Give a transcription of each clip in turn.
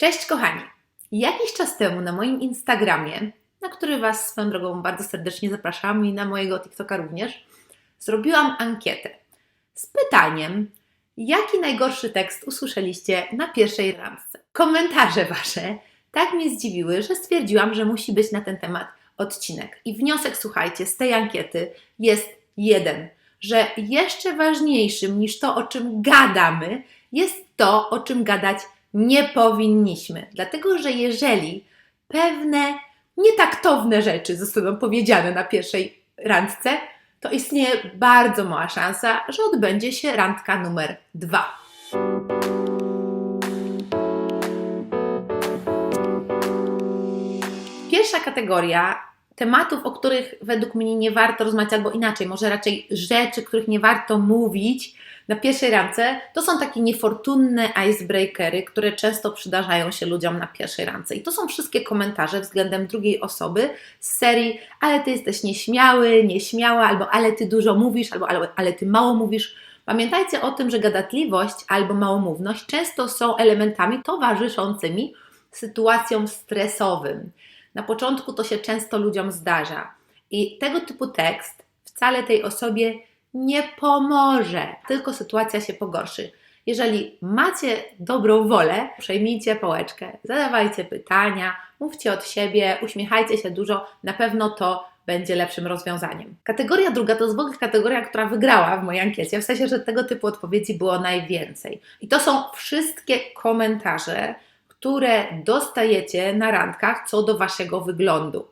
Cześć kochani! Jakiś czas temu na moim Instagramie, na który Was swoją drogą bardzo serdecznie zapraszam i na mojego TikToka również, zrobiłam ankietę z pytaniem, jaki najgorszy tekst usłyszeliście na pierwszej randce. Komentarze Wasze tak mnie zdziwiły, że stwierdziłam, że musi być na ten temat odcinek. I wniosek, słuchajcie, z tej ankiety jest jeden, że jeszcze ważniejszym niż to, o czym gadamy, jest to, o czym gadać nie powinniśmy. Dlatego, że jeżeli pewne nietaktowne rzeczy zostaną powiedziane na pierwszej randce, to istnieje bardzo mała szansa, że odbędzie się randka numer dwa. Pierwsza kategoria tematów, o których według mnie nie warto rozmawiać, albo inaczej, może raczej rzeczy, których nie warto mówić na pierwszej randce, to są takie niefortunne icebreakery, które często przydarzają się ludziom na pierwszej randce. I to są wszystkie komentarze względem drugiej osoby z serii, ale ty jesteś nieśmiały, nieśmiała, albo ale ty dużo mówisz, albo ale, ale ty mało mówisz. Pamiętajcie o tym, że gadatliwość albo małomówność często są elementami towarzyszącymi sytuacjom stresowym. Na początku to się często ludziom zdarza. I tego typu tekst wcale tej osobie nie pomoże, tylko sytuacja się pogorszy. Jeżeli macie dobrą wolę, przejmijcie pałeczkę, zadawajcie pytania, mówcie od siebie, uśmiechajcie się dużo, na pewno to będzie lepszym rozwiązaniem. Kategoria druga to jest w ogóle kategoria, która wygrała w mojej ankiecie, w sensie, że tego typu odpowiedzi było najwięcej. I to są wszystkie komentarze, które dostajecie na randkach co do waszego wyglądu.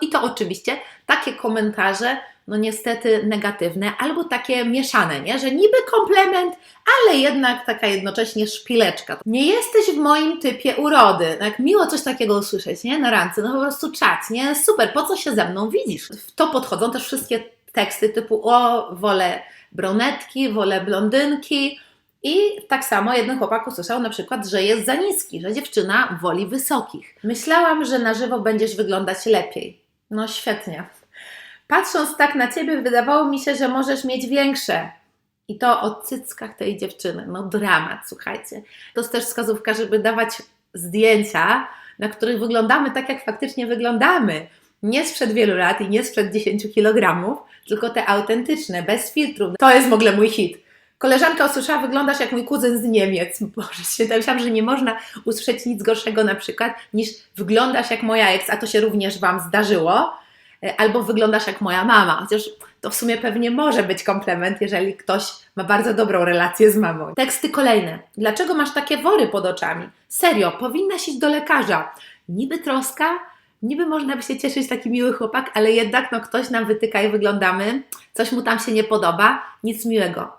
I to, oczywiście takie komentarze, no niestety negatywne, albo takie mieszane, nie? że niby komplement, ale jednak taka jednocześnie szpileczka. Nie jesteś w moim typie urody. Tak miło coś takiego usłyszeć, nie? Na randce, no po prostu czat, nie? Super, po co się ze mną widzisz? W to podchodzą też wszystkie teksty typu o, wolę brunetki, wolę blondynki, i tak samo jeden chłopak usłyszał na przykład, że jest za niski, że dziewczyna woli wysokich. Myślałam, że na żywo będziesz wyglądać lepiej. No świetnie. Patrząc tak na ciebie, wydawało mi się, że możesz mieć większe. I to o cyckach tej dziewczyny. No dramat, słuchajcie. To jest też wskazówka, żeby dawać zdjęcia, na których wyglądamy tak, jak faktycznie wyglądamy. Nie sprzed wielu lat i nie sprzed 10 kg, tylko te autentyczne, bez filtrów. To jest w ogóle mój hit Koleżanka usłyszała, wyglądasz jak mój kuzyn z Niemiec. Boże, święta, myślałam, że nie można usłyszeć nic gorszego na przykład niż wyglądasz jak moja ex, a to się również Wam zdarzyło, e, albo wyglądasz jak moja mama. Chociaż to w sumie pewnie może być komplement, jeżeli ktoś ma bardzo dobrą relację z mamą. Teksty kolejne. Dlaczego masz takie wory pod oczami? Serio, powinnaś iść do lekarza. Niby troska, niby można by się cieszyć taki miły chłopak, ale jednak no, ktoś nam wytyka i wyglądamy, coś mu tam się nie podoba, nic miłego.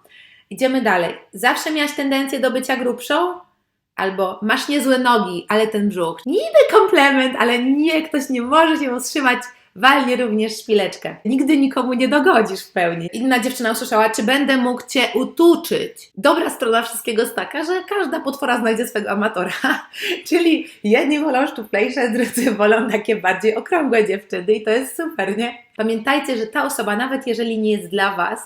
Idziemy dalej. Zawsze miałaś tendencję do bycia grubszą? Albo masz niezłe nogi, ale ten brzuch. Niby komplement, ale nie, ktoś nie może się utrzymać. Walnie również szpileczkę. Nigdy nikomu nie dogodzisz w pełni. Inna dziewczyna usłyszała, czy będę mógł Cię utuczyć. Dobra strona wszystkiego jest taka, że każda potwora znajdzie swego amatora. Czyli jedni wolą szczuplejsze, drudzy wolą takie bardziej okrągłe dziewczyny i to jest super, nie? Pamiętajcie, że ta osoba, nawet jeżeli nie jest dla Was,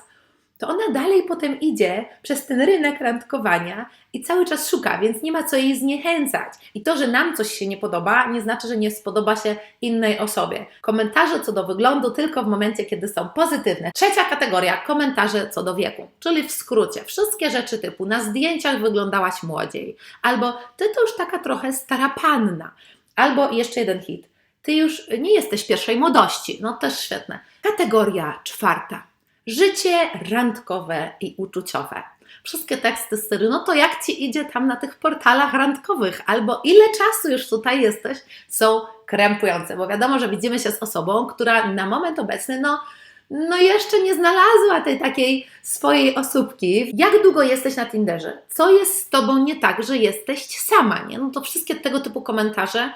to ona dalej potem idzie przez ten rynek randkowania i cały czas szuka, więc nie ma co jej zniechęcać. I to, że nam coś się nie podoba, nie znaczy, że nie spodoba się innej osobie. Komentarze co do wyglądu tylko w momencie, kiedy są pozytywne. Trzecia kategoria komentarze co do wieku, czyli w skrócie wszystkie rzeczy typu na zdjęciach wyglądałaś młodziej, albo ty to już taka trochę stara panna, albo jeszcze jeden hit. Ty już nie jesteś pierwszej młodości. No też świetne. Kategoria czwarta Życie randkowe i uczuciowe. Wszystkie teksty z serii, no to jak Ci idzie tam na tych portalach randkowych, albo ile czasu już tutaj jesteś, są krępujące, bo wiadomo, że widzimy się z osobą, która na moment obecny, no, no jeszcze nie znalazła tej takiej swojej osóbki. Jak długo jesteś na Tinderze? Co jest z Tobą nie tak, że jesteś sama, nie? No to wszystkie tego typu komentarze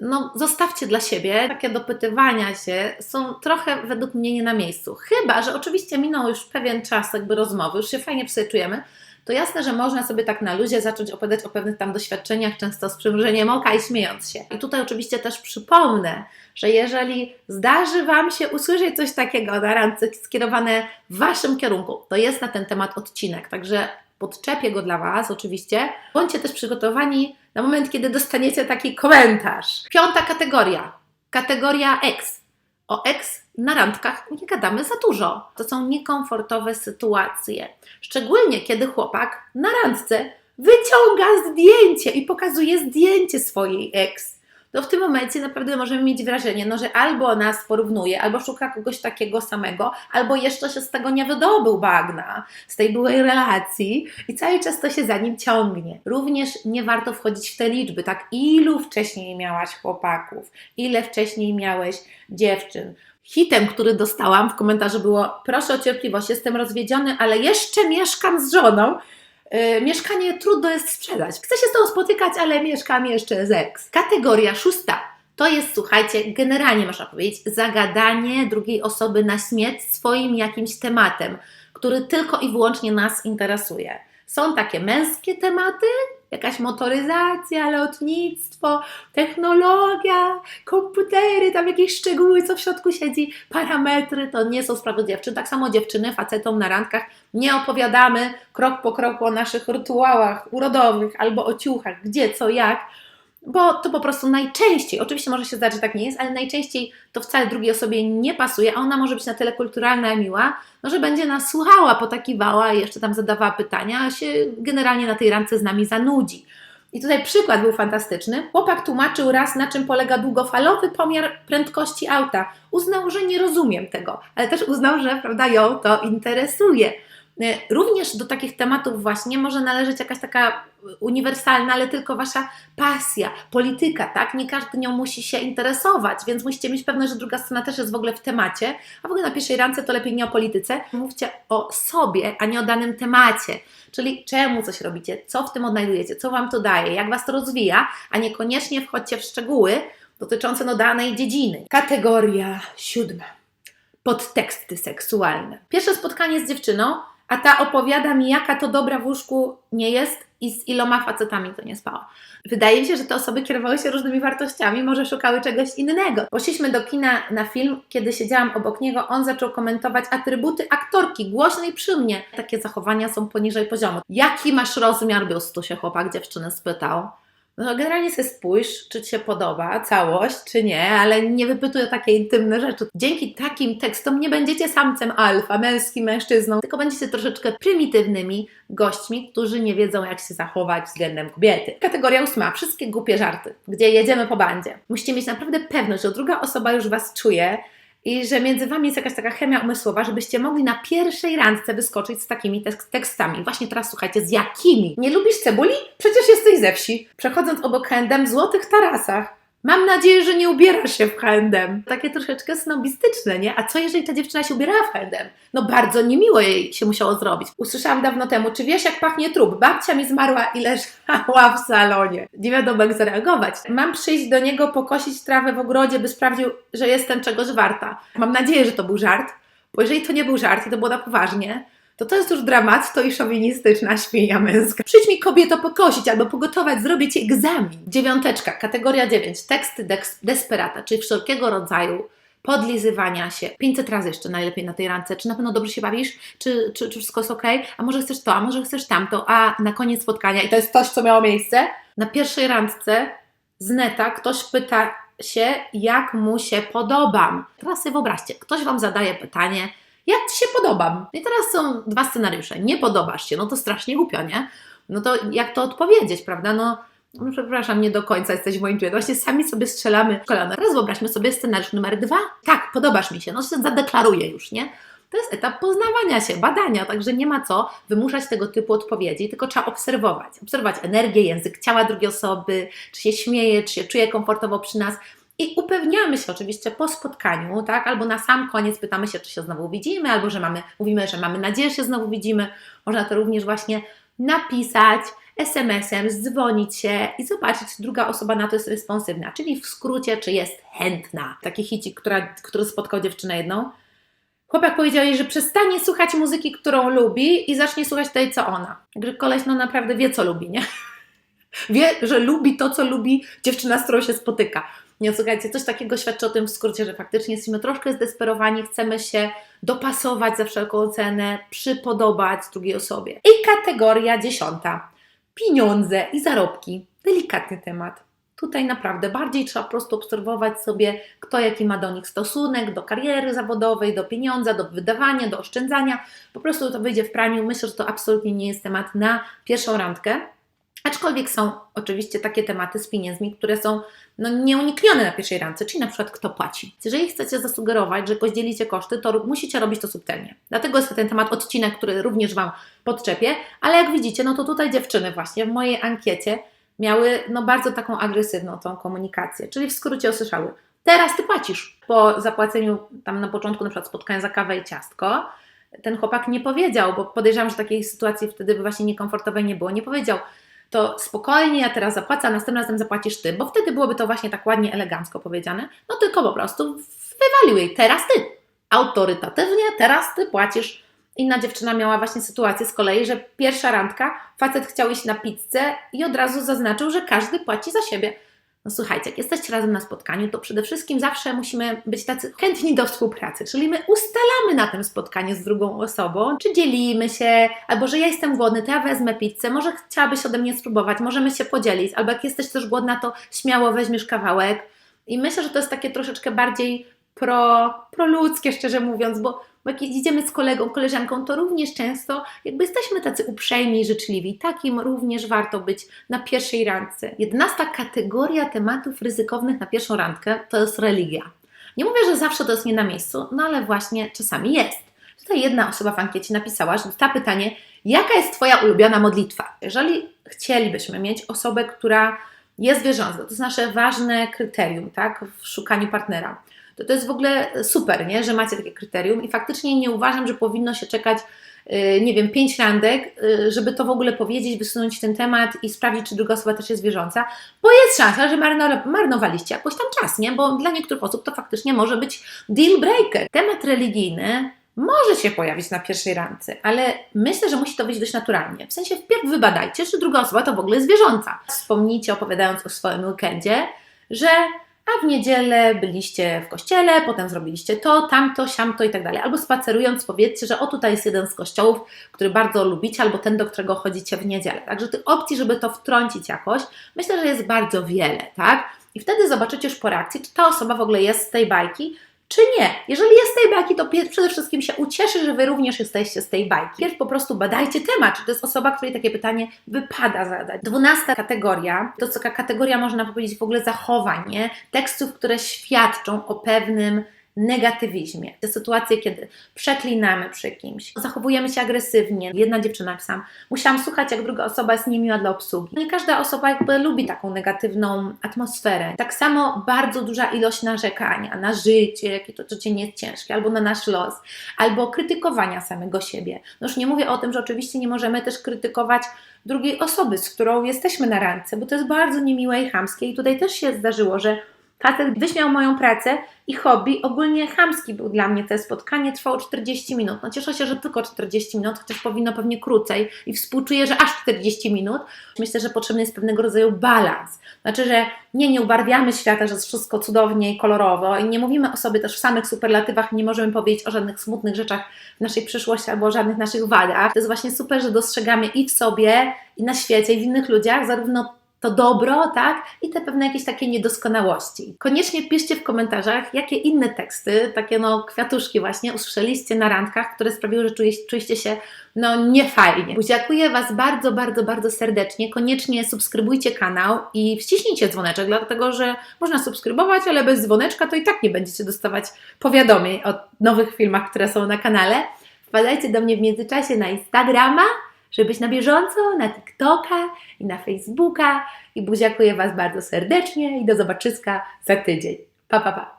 no, zostawcie dla siebie. Takie dopytywania się są trochę według mnie nie na miejscu. Chyba, że oczywiście minął już pewien czas jakby rozmowy, już się fajnie czujemy, to jasne, że można sobie tak na luzie zacząć opowiadać o pewnych tam doświadczeniach, często z przymrużeniem oka i śmiejąc się. I tutaj oczywiście też przypomnę, że jeżeli zdarzy Wam się usłyszeć coś takiego na randce skierowane w Waszym kierunku, to jest na ten temat odcinek, także podczepię go dla Was oczywiście. Bądźcie też przygotowani na moment, kiedy dostaniecie taki komentarz. Piąta kategoria. Kategoria X. O X na randkach nie gadamy za dużo. To są niekomfortowe sytuacje. Szczególnie kiedy chłopak na randce wyciąga zdjęcie i pokazuje zdjęcie swojej ex. To w tym momencie naprawdę możemy mieć wrażenie, no, że albo nas porównuje, albo szuka kogoś takiego samego, albo jeszcze się z tego nie wydobył bagna, z tej byłej relacji i cały czas to się za nim ciągnie. Również nie warto wchodzić w te liczby, tak? Ilu wcześniej miałaś chłopaków, ile wcześniej miałeś dziewczyn. Hitem, który dostałam w komentarzu było: Proszę o cierpliwość, jestem rozwiedziony, ale jeszcze mieszkam z żoną. Yy, mieszkanie trudno jest sprzedać. Chcę się z tą spotykać, ale mieszkam jeszcze z ex. Kategoria szósta. To jest, słuchajcie, generalnie można powiedzieć, zagadanie drugiej osoby na śmierć swoim jakimś tematem, który tylko i wyłącznie nas interesuje. Są takie męskie tematy, jakaś motoryzacja, lotnictwo, technologia, komputery, tam jakieś szczegóły, co w środku siedzi, parametry, to nie są sprawy dziewczyn. Tak samo dziewczyny, facetom na randkach. Nie opowiadamy krok po kroku o naszych rytuałach urodowych albo o ciuchach, gdzie, co, jak, bo to po prostu najczęściej, oczywiście może się zdarzyć, że tak nie jest, ale najczęściej to wcale drugiej osobie nie pasuje, a ona może być na tyle kulturalna i miła, no, że będzie nas słuchała, potakiwała jeszcze tam zadawała pytania, a się generalnie na tej randce z nami zanudzi. I tutaj przykład był fantastyczny. Chłopak tłumaczył raz, na czym polega długofalowy pomiar prędkości auta. Uznał, że nie rozumiem tego, ale też uznał, że prawda, ją to interesuje. Również do takich tematów właśnie może należeć jakaś taka uniwersalna, ale tylko wasza pasja, polityka, tak? Nie każdy nią musi się interesować, więc musicie mieć pewność, że druga strona też jest w ogóle w temacie, a w ogóle na pierwszej randce to lepiej nie o polityce. Mówcie o sobie, a nie o danym temacie. Czyli czemu coś robicie, co w tym odnajdujecie, co wam to daje, jak was to rozwija, a niekoniecznie wchodźcie w szczegóły dotyczące no, danej dziedziny. Kategoria siódma. Podteksty seksualne. Pierwsze spotkanie z dziewczyną a ta opowiada mi, jaka to dobra w łóżku nie jest i z iloma facetami to nie spała. Wydaje mi się, że te osoby kierowały się różnymi wartościami, może szukały czegoś innego. Poszliśmy do kina na film, kiedy siedziałam obok niego, on zaczął komentować atrybuty aktorki, głośnej przy mnie. Takie zachowania są poniżej poziomu. Jaki masz rozmiar biustu, się chłopak dziewczyny spytał. No generalnie sobie spójrz, czy Ci się podoba całość, czy nie, ale nie wypytuj o takie intymne rzeczy. Dzięki takim tekstom nie będziecie samcem alfa, męskim mężczyzną, tylko będziecie troszeczkę prymitywnymi gośćmi, którzy nie wiedzą, jak się zachować względem kobiety. Kategoria ósma. Wszystkie głupie żarty, gdzie jedziemy po bandzie. Musicie mieć naprawdę pewność, że druga osoba już Was czuje, i że między Wami jest jakaś taka chemia umysłowa, żebyście mogli na pierwszej randce wyskoczyć z takimi tekstami. Właśnie teraz słuchajcie, z jakimi? Nie lubisz cebuli? Przecież jesteś ze wsi. Przechodząc obok handem w złotych tarasach. Mam nadzieję, że nie ubierasz się w H&M. Takie troszeczkę snobistyczne, nie? A co jeżeli ta dziewczyna się ubierała w H&M? No bardzo niemiło jej się musiało zrobić. Usłyszałam dawno temu, czy wiesz jak pachnie trup? Babcia mi zmarła i leżała w salonie. Nie wiadomo jak zareagować. Mam przyjść do niego, pokosić trawę w ogrodzie, by sprawdził, że jestem czegoś warta. Mam nadzieję, że to był żart, bo jeżeli to nie był żart i to było na poważnie, to to jest już dramat, to i szowinistyczna świnia męska. Przyjdź mi kobieto pokosić albo pogotować, zrobię Ci egzamin. Dziewiąteczka, kategoria 9, teksty desperata, czyli wszelkiego rodzaju podlizywania się. 500 razy jeszcze najlepiej na tej randce. Czy na pewno dobrze się bawisz? Czy, czy, czy wszystko jest ok? A może chcesz to, a może chcesz tamto? A na koniec spotkania, i to jest coś, co miało miejsce, na pierwszej randce z neta ktoś pyta się, jak mu się podobam. Teraz sobie wyobraźcie, ktoś Wam zadaje pytanie, jak Ci się podobam? I teraz są dwa scenariusze. Nie podobasz się, no to strasznie głupio, nie? No to jak to odpowiedzieć, prawda? No, no przepraszam, nie do końca jesteś moim człowiekiem. Właśnie sami sobie strzelamy w kolano. Teraz wyobraźmy sobie scenariusz numer dwa. Tak, podobasz mi się, no się zadeklaruję już, nie? To jest etap poznawania się, badania, także nie ma co wymuszać tego typu odpowiedzi, tylko trzeba obserwować. Obserwować energię, język ciała drugiej osoby, czy się śmieje, czy się czuje komfortowo przy nas. I upewniamy się oczywiście po spotkaniu, tak? Albo na sam koniec pytamy się, czy się znowu widzimy, albo że mamy, mówimy, że mamy nadzieję, że się znowu widzimy. Można to również właśnie napisać SMS-em, dzwonić się i zobaczyć, czy druga osoba na to jest responsywna, czyli w skrócie, czy jest chętna. Taki hicik, która, który spotkał dziewczynę jedną. Chłopak powiedział jej, że przestanie słuchać muzyki, którą lubi i zacznie słuchać tej, co ona. Gdy koleś no naprawdę wie, co lubi, nie? Wie, że lubi to, co lubi dziewczyna, z którą się spotyka. Nie, słuchajcie, coś takiego świadczy o tym w skrócie, że faktycznie jesteśmy troszkę zdesperowani, chcemy się dopasować za wszelką cenę, przypodobać drugiej osobie. I kategoria dziesiąta. Pieniądze i zarobki. Delikatny temat. Tutaj naprawdę bardziej trzeba po prostu obserwować sobie, kto jaki ma do nich stosunek, do kariery zawodowej, do pieniądza, do wydawania, do oszczędzania. Po prostu to wyjdzie w praniu. Myślę, że to absolutnie nie jest temat na pierwszą randkę. Aczkolwiek są oczywiście takie tematy z pieniędzmi, które są no, nieuniknione na pierwszej randce, czyli na przykład kto płaci. Jeżeli chcecie zasugerować, że podzielicie koszty, to musicie robić to subtelnie. Dlatego jest ten temat odcinek, który również Wam podczepię, ale jak widzicie, no to tutaj dziewczyny właśnie w mojej ankiecie miały no bardzo taką agresywną tą komunikację, czyli w skrócie usłyszały, teraz Ty płacisz. Po zapłaceniu tam na początku na przykład spotkania za kawę i ciastko, ten chłopak nie powiedział, bo podejrzewam, że takiej sytuacji wtedy by właśnie niekomfortowej nie było, nie powiedział, to spokojnie, ja teraz zapłacę, a następnym razem zapłacisz ty, bo wtedy byłoby to właśnie tak ładnie, elegancko powiedziane. No tylko po prostu wywalił jej, teraz ty. Autorytatywnie, teraz ty płacisz. Inna dziewczyna miała właśnie sytuację z kolei, że pierwsza randka, facet chciał iść na pizzę i od razu zaznaczył, że każdy płaci za siebie. No słuchajcie, jak jesteście razem na spotkaniu, to przede wszystkim zawsze musimy być tacy chętni do współpracy, czyli my ustalamy na tym spotkaniu z drugą osobą, czy dzielimy się, albo że ja jestem głodny, to ja wezmę pizzę, może chciałabyś ode mnie spróbować, możemy się podzielić, albo jak jesteś też głodna, to śmiało weźmiesz kawałek. I myślę, że to jest takie troszeczkę bardziej pro, proludzkie, szczerze mówiąc, bo jak idziemy z kolegą, koleżanką, to również często jakby jesteśmy tacy uprzejmi i życzliwi. Takim również warto być na pierwszej randce. Jedenasta kategoria tematów ryzykownych na pierwszą randkę to jest religia. Nie mówię, że zawsze to jest nie na miejscu, no ale właśnie czasami jest. Tutaj jedna osoba w ankiecie napisała, że ta pytanie, jaka jest Twoja ulubiona modlitwa? Jeżeli chcielibyśmy mieć osobę, która jest wierząca, to jest nasze ważne kryterium, tak, w szukaniu partnera to to jest w ogóle super, nie? że macie takie kryterium i faktycznie nie uważam, że powinno się czekać y, nie wiem, pięć randek, y, żeby to w ogóle powiedzieć, wysunąć ten temat i sprawdzić, czy druga osoba też jest wierząca, bo jest szansa, że marnowaliście jakoś tam czas, nie? Bo dla niektórych osób to faktycznie może być deal breaker. Temat religijny może się pojawić na pierwszej randce, ale myślę, że musi to być dość naturalnie. W sensie wpierw wybadajcie, czy druga osoba to w ogóle jest wierząca. Wspomnijcie, opowiadając o swoim weekendzie, że a w niedzielę byliście w kościele, potem zrobiliście to, tamto, siamto i tak dalej. Albo spacerując powiedzcie, że o tutaj jest jeden z kościołów, który bardzo lubicie, albo ten, do którego chodzicie w niedzielę. Także tych opcji, żeby to wtrącić jakoś, myślę, że jest bardzo wiele, tak? I wtedy zobaczycie już po reakcji, czy ta osoba w ogóle jest z tej bajki, czy nie. Jeżeli jest z tej bajki, to przede wszystkim się ucieszy, że Wy również jesteście z tej bajki. Pierw po prostu badajcie temat, czy to jest osoba, której takie pytanie wypada zadać. Dwunasta kategoria, to co kategoria można powiedzieć w ogóle zachowanie tekstów, które świadczą o pewnym negatywizmie. Te sytuacje, kiedy przeklinamy przy kimś, zachowujemy się agresywnie. Jedna dziewczyna sam musiałam słuchać, jak druga osoba jest niemiła dla obsługi. Nie każda osoba jakby lubi taką negatywną atmosferę. Tak samo bardzo duża ilość narzekania na życie, jakie to codziennie jest ciężkie, albo na nasz los, albo krytykowania samego siebie. No już nie mówię o tym, że oczywiście nie możemy też krytykować drugiej osoby, z którą jesteśmy na randce, bo to jest bardzo niemiłe i chamskie i tutaj też się zdarzyło, że Facet wyśmiał moją pracę i hobby. Ogólnie chamski był dla mnie to spotkanie, trwało 40 minut. No cieszę się, że tylko 40 minut, chociaż powinno pewnie krócej i współczuję, że aż 40 minut. Myślę, że potrzebny jest pewnego rodzaju balans. Znaczy, że nie, nie ubarwiamy świata, że jest wszystko cudownie i kolorowo i nie mówimy o sobie też w samych superlatywach, nie możemy powiedzieć o żadnych smutnych rzeczach w naszej przyszłości albo o żadnych naszych wadach. To jest właśnie super, że dostrzegamy i w sobie, i na świecie, i w innych ludziach, zarówno to dobro, tak? I te pewne jakieś takie niedoskonałości. Koniecznie piszcie w komentarzach, jakie inne teksty, takie no kwiatuszki właśnie, usłyszeliście na randkach, które sprawiły, że czuliście się no niefajnie. Dziękuję Was bardzo, bardzo, bardzo serdecznie. Koniecznie subskrybujcie kanał i wciśnijcie dzwoneczek, dlatego że można subskrybować, ale bez dzwoneczka to i tak nie będziecie dostawać powiadomień o nowych filmach, które są na kanale. Wpadajcie do mnie w międzyczasie na Instagrama, żeby być na bieżąco na TikToka i na Facebooka. I buziakuję Was bardzo serdecznie i do zobaczyska za tydzień. Pa, pa, pa.